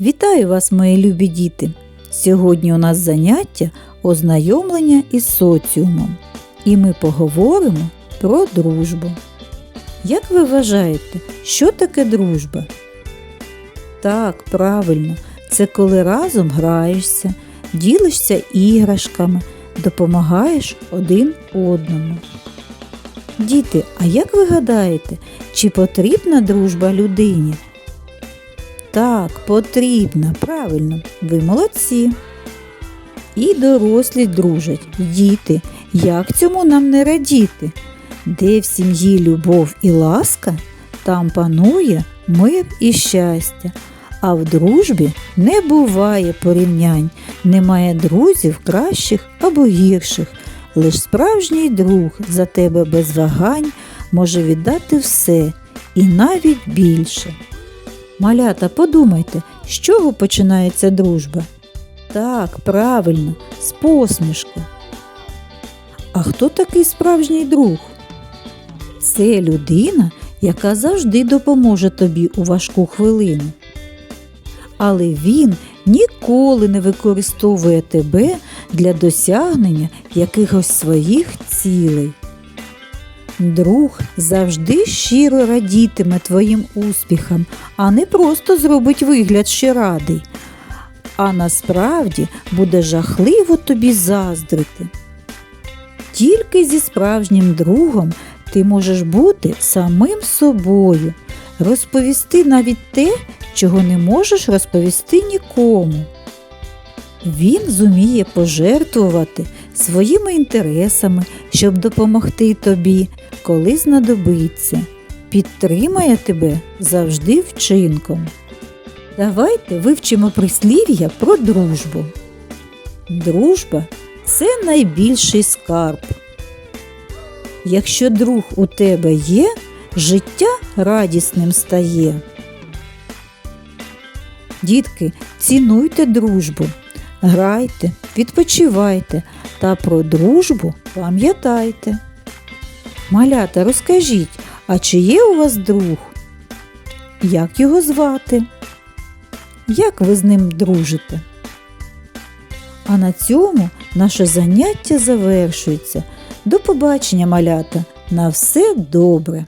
Вітаю вас, мої любі діти! Сьогодні у нас заняття ознайомлення із соціумом. І ми поговоримо про дружбу. Як ви вважаєте, що таке дружба? Так, правильно, це коли разом граєшся, ділишся іграшками, допомагаєш один одному. Діти, а як ви гадаєте, чи потрібна дружба людині? Так, потрібна, правильно, ви молодці. І дорослі дружать, діти, як цьому нам не радіти? Де в сім'ї любов і ласка, там панує мир і щастя. А в дружбі не буває порівнянь, немає друзів кращих або гірших. Лиш справжній друг за тебе без вагань може віддати все і навіть більше. Малята, подумайте, з чого починається дружба? Так, правильно, з посмішки. А хто такий справжній друг? Це людина, яка завжди допоможе тобі у важку хвилину. Але він ніколи не використовує тебе для досягнення якихось своїх цілей. Друг завжди щиро радітиме твоїм успіхам, а не просто зробить вигляд, що радий, а насправді буде жахливо тобі заздрити. Тільки зі справжнім другом ти можеш бути самим собою, розповісти навіть те, чого не можеш розповісти нікому. Він зуміє пожертвувати своїми інтересами, щоб допомогти тобі, коли знадобиться, підтримає тебе завжди вчинком. Давайте вивчимо прислів'я про дружбу. Дружба це найбільший скарб. Якщо друг у тебе є, життя радісним стає. Дітки, цінуйте дружбу, грайте, відпочивайте та про дружбу пам'ятайте. Малята, розкажіть, а чи є у вас друг? Як його звати? Як ви з ним дружите? А на цьому наше заняття завершується. До побачення, малята! На все добре!